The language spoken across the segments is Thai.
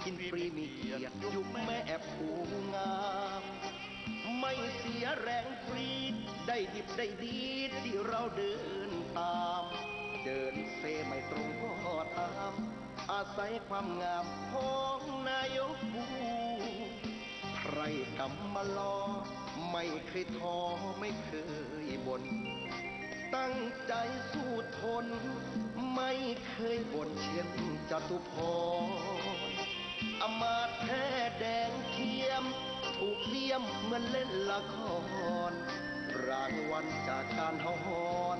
ยดยินฟรีมีเกียรติยู่แม่ผู้งาม ไม่เสียแรงฟรีได้ดิบได้ดีที่เราเดินตาม เดินเซไม่ตรงก็ตาม อาศัยความงามของนายกผู้ใครกำมาลอ ไม่เคยท้อไม่เคยบน่นตั้งใจสู้ทน ไม่เคยบ่นเช่นจตุพร อมาตแท้แดงเทียม ถูกเลี่ยมเหมือนเล่นละคร รางวัลจากการเฮาฮอน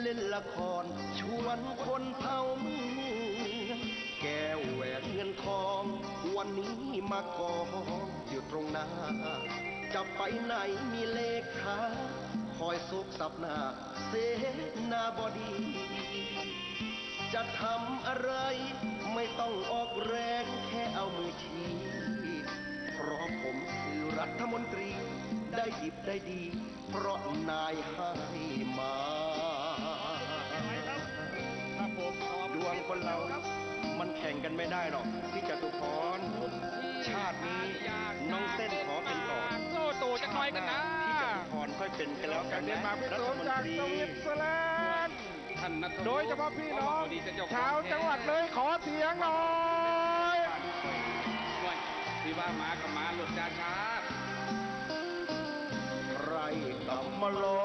เล่นละครชวนคนเผาเมืองแก้วแหวนเงินทอง วันนี้มากองอยู่ตรงหน้า จะไปไหนมีเลขาคอยสุกสับหน้า เสนาบดี จะทำอะไร ไม่ต้องออกแรงแค่เอามือชี้เพราะผมคือรัฐมนตรี ได้ดิบได้ดี เพราะนายให้มาครับผมดวงคนเรา มันแข่งกันไม่ได้หรอกพี่จตุพรชาตินี้น้องเต้นขอเป็นต่อโซ่ตู่จะคอยกันนะพี่จตุพรค่อยเป็นกันแล้วกันเดนนะมาร์กพิรัโซฐนมนจากตรี ท่านนัทโดยเฉพาะพี่น้องดีแต่เจ้ชาวจังหวัดเลยขอเสียงหน่อยด้วยที่ว่ามากับมาหลุดจาช้าใครกำมารอ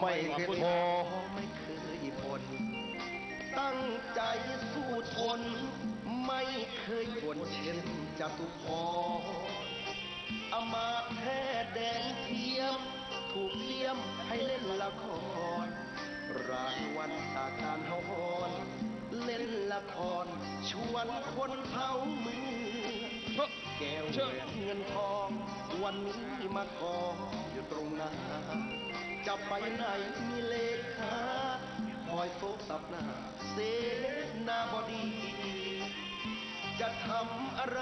ไม่เคยท้อไม่เคยบ่นตั้งใจสู้ทน ไม่เคยบ่นเช่นจตุพรอามาตย์แท้แดงเทียม ถูกเลี่ยมให้เล่นละคร รางวัลจากการเฮาฮอนเล่นละคร ชวนคนเผามือ แก้วแหวนเงินทอง วันนี้มากออยู่ตรงหน้าจะไปไหนมีเลขาคอยโฟกสับหน้า เสนาบดี จะทำอะไร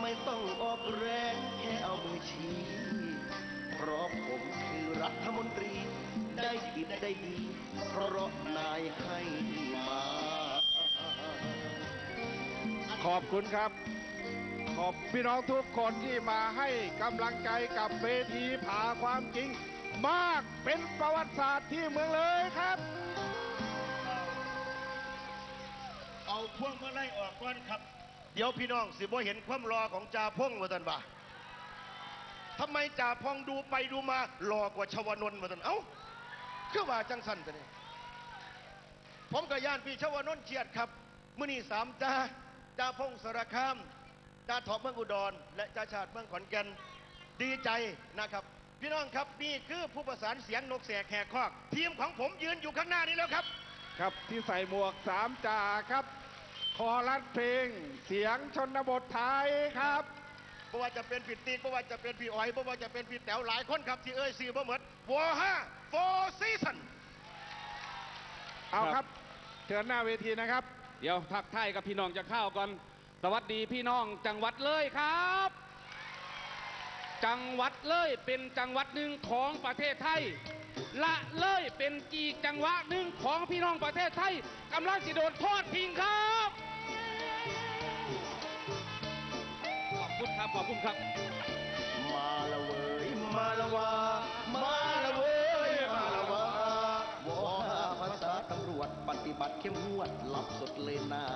ไม่ต้องออกแรงแค่เอามือชี้เพราะผมคือรัฐมนตรี ได้ดิบได้ดี เพราะนายให้มา ขอบคุณครับ ขอบพี่น้องทุกคนที่มาให้กำลังใจกับเวทีผ่าความจริง มากเป็นประวัติศาสตร์ที่เมืองเลยครับ เอาพวงมาไล่ออกก่อนครับ เดี๋ยวพี่น้องสิบ่เห็นความรอของจ่าพงมาตันบ่าทำไมจ่าพงดูไปดูมารอกว่าชวนนท์มาตันเอ้า คือว่าจังสันตัวนี้ผมกับย่านพี่ชวนนท์เฉียดครับมื่อนี้สามจ่าจ่าพงสารคามจ่าทอบเมืองอุดร และจ่าชาติเมืองขอนแก่นดีใจนะครับ พี่น้องครับนี่คือผู้ประสานเสียงนกแสกแหกคอก ทีมของผมยืนอยู่ข้างหน้านี้แล้วครับ ครับที่ใส่หมวกสามจ่าครับ คอรัดเพลง เสียงชนบทไทยครับ ราะว่าจะเป็นผิดตีนเพราะว่าจะเป็นพี่อ้อยเพราะว่าจะเป็นพี่แต๋วหลายคนครับที่เอ้ยซีบ่เหมือนวอห้าโฟซีซันเอาครับเชิญหน้าเวทีนะครับ เดี๋ยวทักทายกับพี่น้องจะเข้าก่อน สวัสดีพี่น้องจังหวัดเลยครับ จังหวัดเลยเป็นจังหวัดหนึ่งของประเทศไทย ละเลยเป็นกีกจังหวะหนึ่งของพี่น้องประเทศไทยกำลังสิโดนทอดทิ้งครับ ครับ ขอบคุณครับ มาละเว้ยมาละวามาละเว้ยมาละวาวอภาษาตำรวจปฏิบัติเข้มงวดลับสุดเลยนา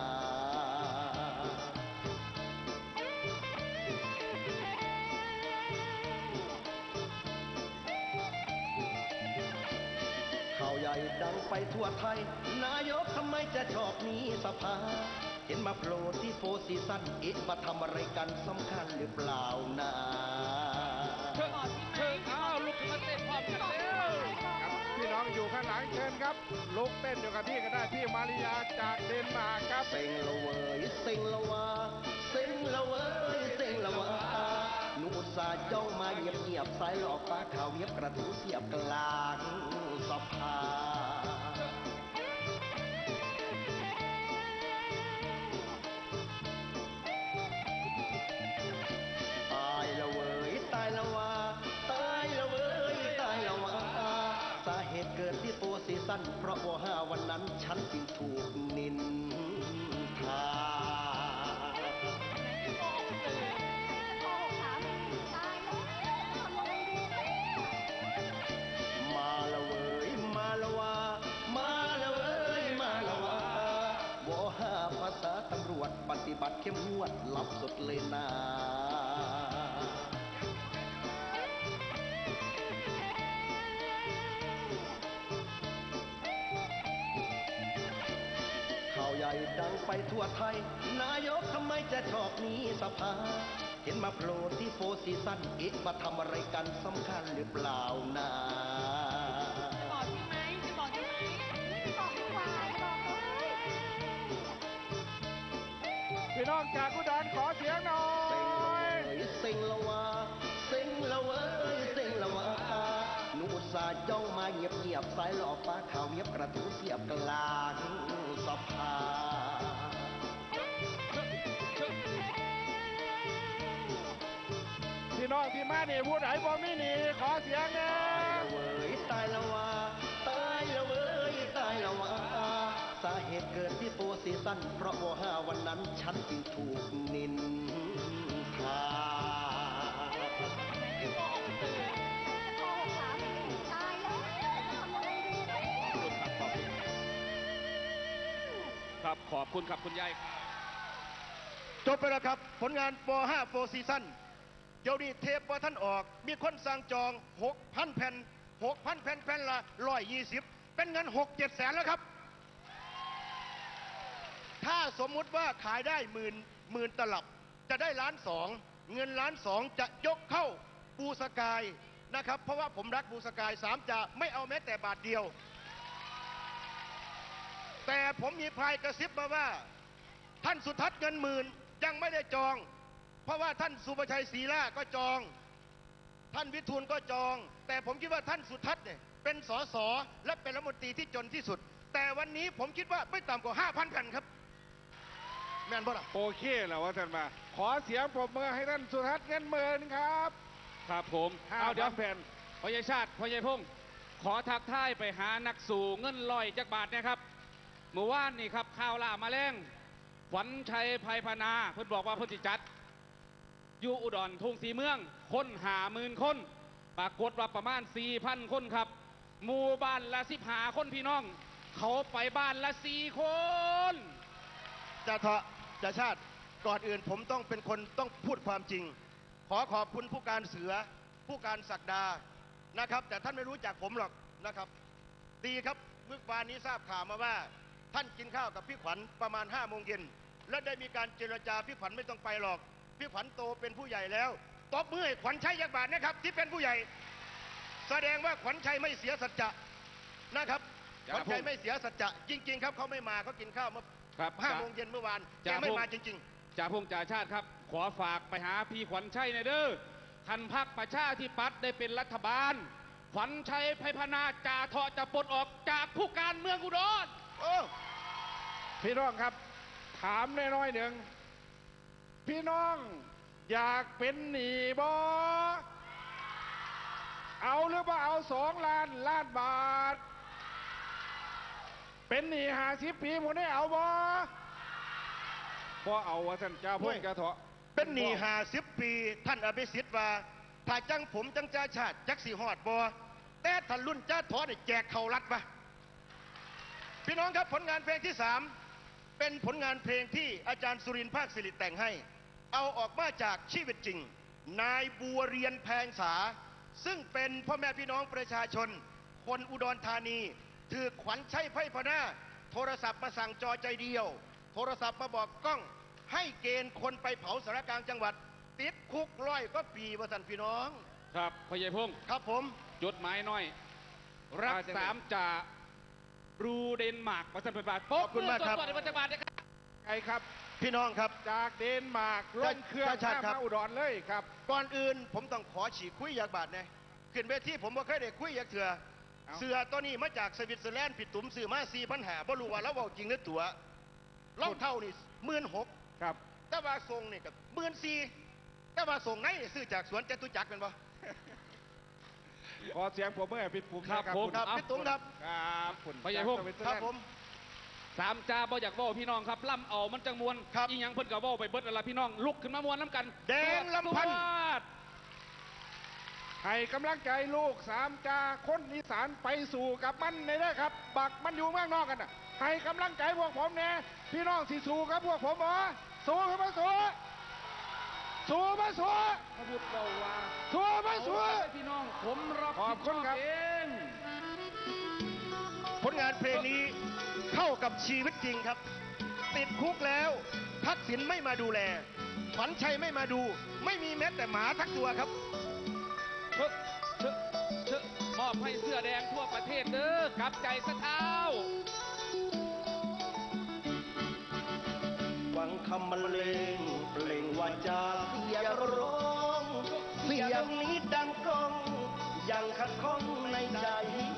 ข่าวใหญ่ดังไปทั่วไทย นายกทำไมจะชอบนี้สภา เห็นมาโผล่ที่โฟร์ซีซั่นเอ๊ะมาทำอะไรกันสำคัญหรือเปล่านาเชิญเชิญอ้าวลุกขึ้นมาเต้นพร้อมกันเร็วครับพี่น้องอยู่ข้างหลังเชิญครับลุกเต้นอยู่กับที่ก็ได้พี่มาริยาจากเดนมาร์กครับเซ็งละเวยเซ็งละวาเซ็งละเวยเซ็งละวาหนูอุตส่าห์จ้องมาเงียบเงียบๆสายหลอกตาขาวเงียบกระทูเสียบกลางสภาต ราะว่าวันนั้นฉันจึงถูกนินทามาเว้ยมาลามาเว้ยมาลาว่าาภาษาตำรวจปฏิบัติเข้มงวดลับสุดเลยนา ไปทั่วไทย นายกทำไมจะชอบหนี้สภา เห็นมาโผล่ที่โฟร์ซีซั่นเอ๊ะมาทำอะไรกันสำคัญหรือเปล่านะบอกใช่ไหมจะบอกใช่ไหมไม่บอกดีกว่าบอกเลยพี่น้องจากอุดรขอเสียงหน่อยเซ็งละวะเซ็งละเว้ยเซ็งละวะหนูอุตส่าห์จ้องมาเงียบเงียบๆสายหลอกฟ้าข่าวเงียบกระทู้เสียบกลางสภา นี่ผู้ใดบ่มีหนี่ขอเสียงหนะเว้ยตายละวะตายละเว้ยตายละวะสาเหตุเกิดที่โฟร์ซีซั่นเพราะว่าห้าวันนั้นฉันจึงถูกนินทาโกหกสามีตายแล้วทำยังไงดีเนี่ยครับขอบคุณครับคุณยายจบไปแล้วครับ ผลงานป .5 โฟซีซั่น เดี๋ยวนี้เทปว่าท่านออก มีคนสั่งจอง 6,000 แผ่น 6,000 แผ่นแผ่นละ120 เป็นเงิน 6 7แสนแล้วครับ ถ้าสมมุติว่าขายได้หมื่นหมื่นตลับ จะได้ล้านสอง เงินล้านสองจะยกเข้าบูสกายนะครับ เพราะว่าผมรักบูสกายสามจะไม่เอาแม้แต่บาทเดียว แต่ผมมีพายกระซิบมาว่า ท่านสุทัศน์เงินหมื่นยังไม่ได้จอง เพราะว่าท่านสุประชัยศรีล่าก็จอง ท่านวิทูลก็จอง แต่ผมคิดว่าท่านสุทัศน์เนี่ยเป็นสสและเป็นรัฐมนตรีที่จนที่สุด แต่วันนี้ผมคิดว่าไม่ต่ำกว่า 5,000แผ่นครับ แม่นบ่ล่ะโอเคแล้วว่าท่านมา ขอเสียงปรบมือให้ท่านสุทัศน์เงินหมื่นครับ ครับผมห้าเอาเดี๋ยวพันแผ่น พ่อใหญ่ชาติพ่อใหญ่พงศ์ขอทักทายไปหานักสู่เงินลอยจักบาทเนะครับเมื่อวานนี่ครับข่าวล่ามาแรงขวัญชัยภัยพนา เพิ่นบอกว่าเพิ่นสิจัด อยู่อุดรทุ่งสีเมือง คนหาหมื่นคน ปรากฏว่าประมาณ 4,000 คนครับ หมู่บ้านละสิบหาคนพี่น้อง เขาไปบ้านละสี่คน จะเถาะจะชาติก่อนอื่นผมต้องเป็นคนต้องพูดความจริง ขอขอบคุณผู้การเสือ ผู้การศักดานะครับ แต่ท่านไม่รู้จักผมหรอกนะครับ ดีครับเมื่อวานนี้ทราบข่าวมาว่า ท่านกินข้าวกับพี่ขวัญประมาณ5้าโมงเย็นและได้มีการเจรจาพี่ขวัญไม่ต้องไปหรอก พี่ขวัญโตเป็นผู้ใหญ่แล้วตบมือให้ขวัญชัยยักษ์บาทนะครับ ที่เป็นผู้ใหญ่ แสดงว่าขวัญชัยไม่เสียสัจจะนะครับคขรับวัญชัยผมไม่เสียสัจจะจริง ๆ ครับเขาไม่มาเขากินข้าวเมื่อครับห้าโมงเย็นเมื่อวานแกจ่าไม่พงมาจริงจ่าพงจ่าชาติครับ ขอฝากไปหาพี่ขวัญชัยหน่อยเด้อคันพักประชาธิปัตย์ได้เป็นรัฐบาล ขวัญชัยไพพนาจ่าเถาะจะปลดออกจากผู้การเมืองอุดรๆโอ้พี่น้องครับ ถามน้อยๆหนึ่ง พี่น้องอยากเป็นหนีบอเอาหรือว่าเอาสองล้านล้านบาท เป็นหนีหาสิบปีหมดได้เอาบอพอเอาว่าท่านเจ้าพ่นกระเถาะเป็นหนี้หาสิบปี ท่านอภิสิทธิ์ว่าถ้าจังผมจังจ้าชาติจักสีหอดบอแต่ท่านรุ่นจ้าทอเนี่ยแจกเข่ารัดปะพี่น้องครับผลงานเพลงที่สามเป็นผลงานเพลงที่อาจารย์สุรินทร์ภาคสิริแต่งให้ เอาออกมาจากชีวิตจริง นายบัวเรียนแพงษาซึ่งเป็นพ่อแม่พี่น้องประชาชน คนอุดรธานีถือขวัญใช้ไพ่พนาโทรศัพท์มาสั่งจอใจเดียว โทรศัพท์มาบอกกล้อง ให้เกณฑ์คนไปเผาสารกลางจังหวัด ติดคุกร้อยก็ปีว่าสันพี่น้อง ครับพ่อใหญ่พงศ์ครับผม จดหมายน้อย รักสามจ่ารูเดนมาร์กประสันเป็นบาทขอบคุณมากครับปมือตวจตรวจในปัจจุบันนะครับไงครับ พี่น้องครับ จากเดนมาร์กลงเครื่องชาติข้ามครับมาอุดรเลยครับ ก่อนอื่นผมต้องขอฉีกคุยอยากบาทนะขึ้นเวทีผมว่าเคยได้คุยอยากเถื่อเอาเสือตัวนี้มาจากสวิตเซอร์แลนด์ผิดตุ่มสื่อมาสี่ปัญหาบ่รู้ว่าแล้วเว่าจริงหรือตัวรองเท่านี่หมื่นหกครับ แต่ว่าทรงนี่กับหมื่นสี่แต่ว่าส่งไหนซื้อจากสวนจตุจักรเป็นปะขอเสียงผมเมื่อพี่ปุ๋มครับนะผมณครับพี่ตุ้มครับครับคุณพญายพงศ์จากสวิตเซอครับแลนด์ผม สามจ่าบ่อยากเว่าพี่น้องครับล่ำเอามันจังมวนครับอีหยังเพิ่นกับว่าไปเบิดอะไรพี่น้องลุกขึ้นมามวนน้ำกันแดงลำพันธ์สวัสดให้กำลังใจลูกสามจาคนอีสานไปสู่กับมันในเด้อครับ บักมันอยู่เมืองนอกกันน่ะให้กำลังใจพวกผมเนี่ยพี่น้องสิสู่กับพวกผมเหรอสู้ขึ้นมาสู้สู้มาสู้พระพุทธเจ้าว่าสู้มาสู้เอาไว้พี่น้องผมรับขอบคุณครับ ผิดชเอง ผลงานเพลงนี้ เข้ากับชีวิตจริงครับ ติดคุกแล้วทักษิณไม่มาดูแล ขวัญชัยไม่มาดู ไม่มีแม้แต่หมาทักตัวครับเชอะเชอะเชอะมอบให้เสื้อแดงทั่วประเทศเด้อกลับใจสะเท้าฟังคำบรรเลงเปล่งวาจาเสียงร้อง เสียงนี้ดังก้อง ยังขัดข้องในใจอยู่แกนน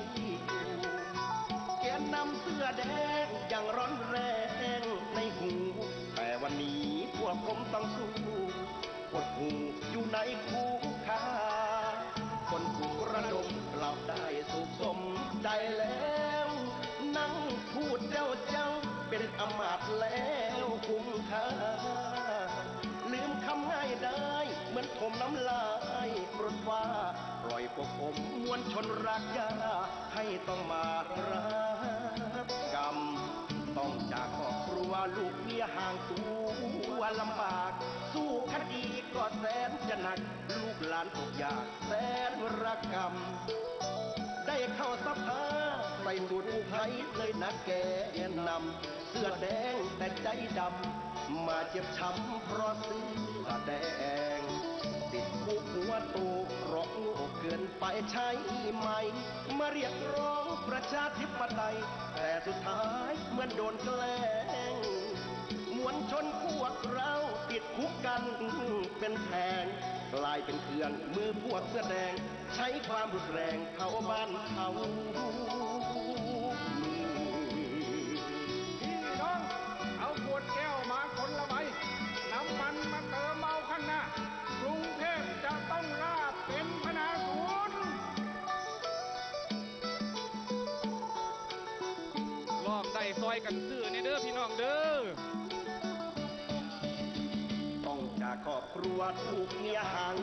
ำเสื้อแดงยังร้อนแรงในหู แต่วันนี้พวกผมต้องสู้กดหูอยู่ในคูคาคนถูกระดมหลับได้สุขสมใจแล้ว นั่งพูดเจ้าเจ้าเป็นอมาตย์แล้วคุ้มค่าลืมคำง่ายได้เหมือนผมน้ำลายปรดว่า ปล่อยพวกผมมวลชนรักยาให้ต้องมารับกรรม ต้องจากครอบครัวลูกเมียห่างตัวลำบาก สู้คดีก็แสนจะหนัก ลูกหลานตกยากแสนระกรรม ได้เข้าสภาใส่สูตรผู้ไทยเลยนักแกนนำเสื้อแดงแต่ใจดำ มาเจ็บช้ำเพราะเสื้อแดงุกหัวโตเพราะโง่เกินไปใช่ไหม มาเรียกร้องประชาธิปไตย แต่สุดท้ายเหมือนโดนแกล้งมวลชนพวกเราติดคุกกันเป็นแพงกลายเป็นเครื่องมือพวกเสื้อแดง ใช้ความรุนแรงเผาบ้านเผา กันซื้อในเด้อพี่น้องเด้อต้องจากครอบครัวถูกเมียห่าง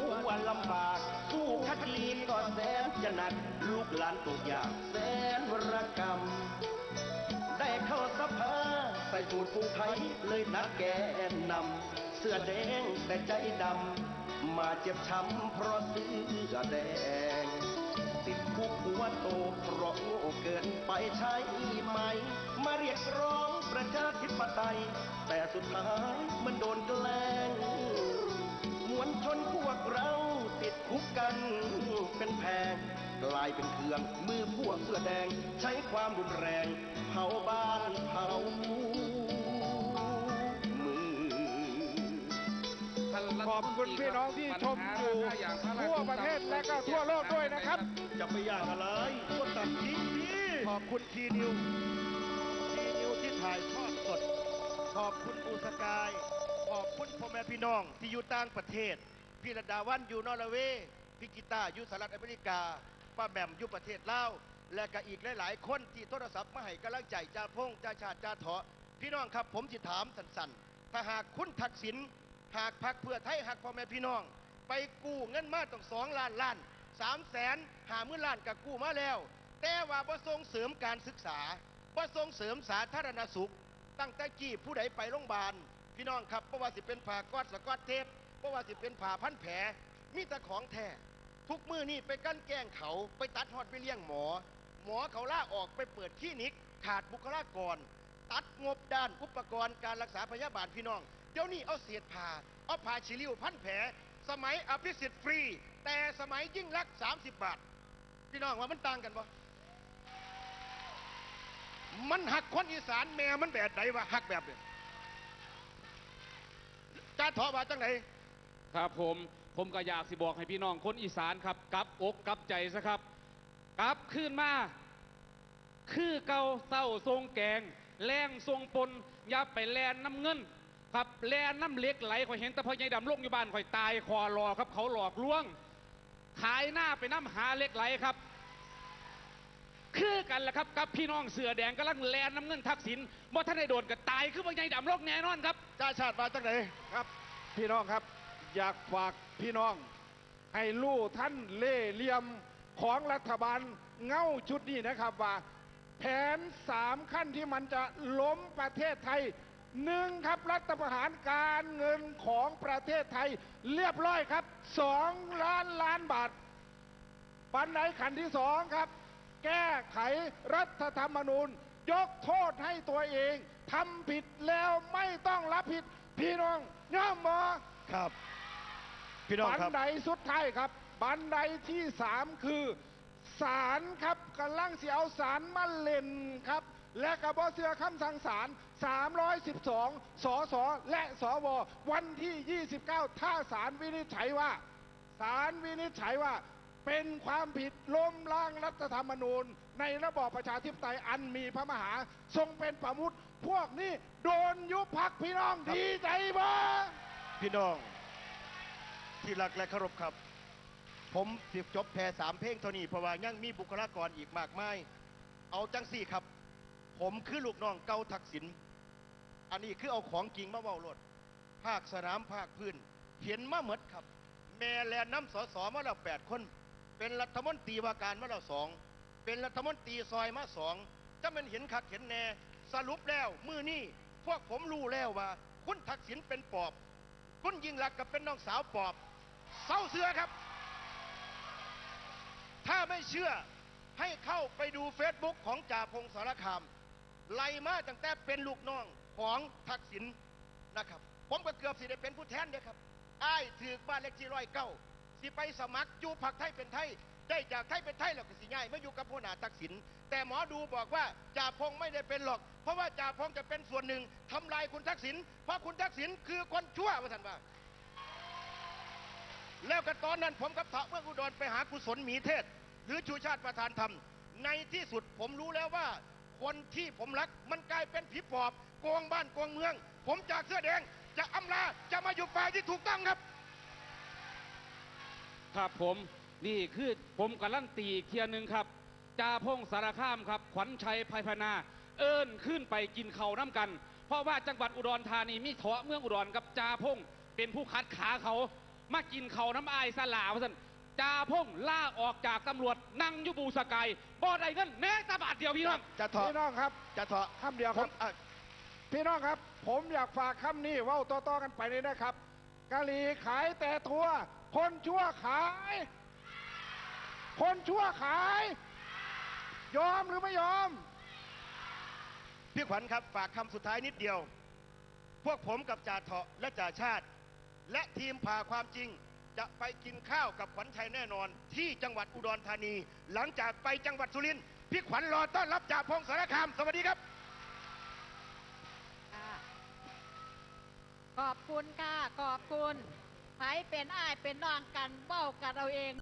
ตัวลำบากสู้คดีก็แสนจะหนัก ลูกหลานตกยากแสนวรกรรม ได้เข้าสภาใส่สูตรผูไทยเลยนักแกนนำเสื้อแดงแต่ใจดำมาเจ็บช้ำเพราะเสื้อแดง ติดคุกหัวโตเพราะโง่เกินไปใช่ไหม มาเรียกร้องประชาธิปไตย แต่สุดท้ายมันโดนแกล้งมวลชนพวกเราติดคุกกันเป็นแพงกลายเป็นเครื่องมือพวกเสื้อแดง ใช้ความรุนแรง เผาบ้านเผา ขอบคุณพี่น้องที่ชมอยู่ทั่วประเทศและก็ทั่วโลกด้วยนะครับ จะไปอยากอะไรก็ตัดทิ้งพี่ขอบคุณทีนิวทีนิวที่ถ่ายทอดสด ขอบคุณอูสกาย ขอบคุณพ่อแม่พี่น้องที่อยู่ต่างประเทศ พี่ระดาวันอยู่นอร์เวย์พี่กีตาร์อยู่สหรัฐอเมริกา ป้าแหม่มอยู่ประเทศลาวและก็อีกหลาย ๆ คนที่โทรศัพท์มาให้กำลังใจจ่าพงจ่าชาติจ่าเถาะพี่น้องครับผมจิถามสันๆ ถ้าหากคุณทักษิณ หากพักเพื่อไทยหักพ่อแม่พี่น้อง ไปกู้เงินมาต้องสองล้านล้านสามแสนหามื่นล้านกับกู้มาแล้ว แต่ว่าบ่ส่งเสริมการศึกษาบ่ส่งเสริมสาธารณสุข ตั้งแต่กี้ผู้ใดไปโรงพยาบาลพี่น้องครับเพราะว่าสิเป็นผ่ากอดสกอตเทปเพราะว่าสิเป็นผ่าพันแผลมีแต่ของแท้ทุกมือนี่ไปกั้นแกงเขาไปตัดฮอดไปเลี้ยงหมอ หมอเขาล่าออกไปเปิดคลินิก ขาดบุคลากร ตัดงบด้านอุปกรณ์การรักษาพยาบาลพี่น้อง เดี๋ยวนี้เอาเศษผ่าเอาผ่าชิลิวพันแผล สมัยอภิสิทธิ์ฟรี แต่สมัยยิ่งรักษณ์30บาท พี่น้องว่ามันต่างกันปะมันหักคนอีสานแม่มันแบบไหนวะหักแบบเนี่ยจ้าถอว่าจังไหนครับผมผมก็อยากสิบอกให้พี่น้องคนอีสานครับกลับอกกลับใจซะครับกลับขึ้นมา คือเก่าเศร้าทรงแกง แรงทรงปนอย่าไปแลนน้ำเงิน ครับแลนน้ำเหล็กไหลข่อยเห็นแต่พ่อใหญ่ดำลงอยู่บ้านข่อยตายคอรอครับ เขาหลอกลวง ขายหน้าไปน้ำหาเหล็กไหลครับ คือกันแหละครับกับพี่น้องเสือแดงกำลังแลนน้ำเงินทักษิณบ่ท่านได้โดนก็ตายคือพ่อใหญ่ดำลงแน่นอนครับ จ้าชาติว่าจังไหนครับ พี่น้องครับ อยากฝากพี่น้อง ให้ลู่ท่านเล่เหลี่ยมของรัฐบาลเง่าชุดนี้นะครับว่า แผนสามขั้นที่มันจะล้มประเทศไทย หนึ่งครับรัฐประหารการเงินของประเทศไทย เรียบร้อยครับสองล้านล้านบาท ปันไหนขันที่สองครับ แก้ไขรัฐธรรมนูญ ยกโทษให้ตัวเองทำผิดแล้วไม่ต้องรับผิด พี่น้องย่อมบอครับ พี่น้องบันครับ ไดสุดท้ายครับ บันไดที่สามคือศาลครับกำลังเสียเอาศาลมาเล่นครับ และกระบอเสือคำสั่งศาล312 สส และสว วันที่ 29 ถ้าศาลวินิจฉัยว่าศาลวินิจฉัยว่า เป็นความผิดล้มล้างรัฐธรรมนูญ ในระบอบประชาธิปไตยอันมีพระมหา ทรงเป็นประมุขพวกนี้โดนยุบพักพี่น้องดีใจบ่พี่น้อง ที่รักและเคารพครับ ผมสิจบแพรสามเพลงเท่านี้เพราะว่ายังมีบุคลากรอีกมากมาย เอาจังสี่ครับ ผมคือลูกน้องเก่าทักษิณอันนี้คือเอาของจริงมาเว้ารถภาคสนามภาคพื้น เห็นมาหมดครับ แม่แลน้ำสอสอมาแล้วแปดคน เป็นรัฐมนตรีว่าการมาแล้วสองเป็นรัฐมนตรีซอยมาสองจะมันเห็นคักเห็นแน่สรุปแล้วมือนี่พวกผมรู้แล้วว่า คุณทักษิณเป็นปอบ คุณยิ่งรักกับเป็นน้องสาวปอบเศร้าเสือครับ ถ้าไม่เชื่อให้เข้าไปดูเฟซบุ๊กของจ่าพงศารคาม ไล่มาตั้งแต่เป็นลูกน้องของทักษิณนะครับ ผมก็เกือบสิได้เป็นผู้แทนเด้ครับอ้ายถือบ้านเลขที่ร้อยเก้าสิไปสมัครอยู่พักไทยเป็นไทย ได้จากไทยเป็นไทยแล้วก็สิง่ายมาอยู่กับผู้หนาทักษิณแต่หมอดูบอกว่าจ่าพงไม่ได้เป็นหรอก เพราะว่าจ่าพงจะเป็นส่วนหนึ่งทำลายคุณทักษิณเพราะคุณทักษิณคือคนชั่วว่าท่านว่าแล้วกันตอนนั้นผมกับเถาเมื่ออุดรไปหากุศลหมีเทศ หรือชูชาติประธานธรรมในที่สุดผมรู้แล้วว่า คนที่ผมรัก มันกลายเป็นผีปอบโกงบ้านโกงเมือง ผมจากเสื้อแดงจะอำลาจะมาอยู่ฝ่ายที่ถูกต้องครับ ครับผมนี่คือผมการันตีเทียหนึ่งครับจ่าพงสารคามครับ ขวัญชัยภัยพนา เอิญขึ้นไปกินเขาน้ำกัน เพราะว่าจังหวัดอุดรธานีมีเถาะเมืองอุดรกับจ่าพงเป็นผู้คัดขาเขามากินเขาน้ำอายสลาวสัน จ่าพงล่าออกจากตำรวจนั่งอยูบูสกายบ่ได้เงินแม้แต่บาทเดียวพี่น้อง จะเถาะพี่น้องครับ จะเถาะคำเดียวครับอะพี่น้องครับ ผมอยากฝากคำนี้เว่าต่อๆกันไปเลยนะครับกะหรี่ขายแต่ทัวคนชั่วขาย คนชั่วขาย ยอมหรือไม่ยอม พี่ขวัญครับฝากคำสุดท้ายนิดเดียว พวกผมกับจ่าเถาะและจ่าชาติ และทีมผ่าความจริง จะไปกินข้าวกับขวัญชัยแน่นอน ที่จังหวัดอุดรธานี หลังจากไปจังหวัดสุรินทร์พี่ขวัญรอต้อนรับจากพงศารคามสวัสดีครับ ค่ะขอบคุณค่ะ ขอบคุณไผเป็นอ้ายเป็นน้องกันเบ้ากันเอาเอง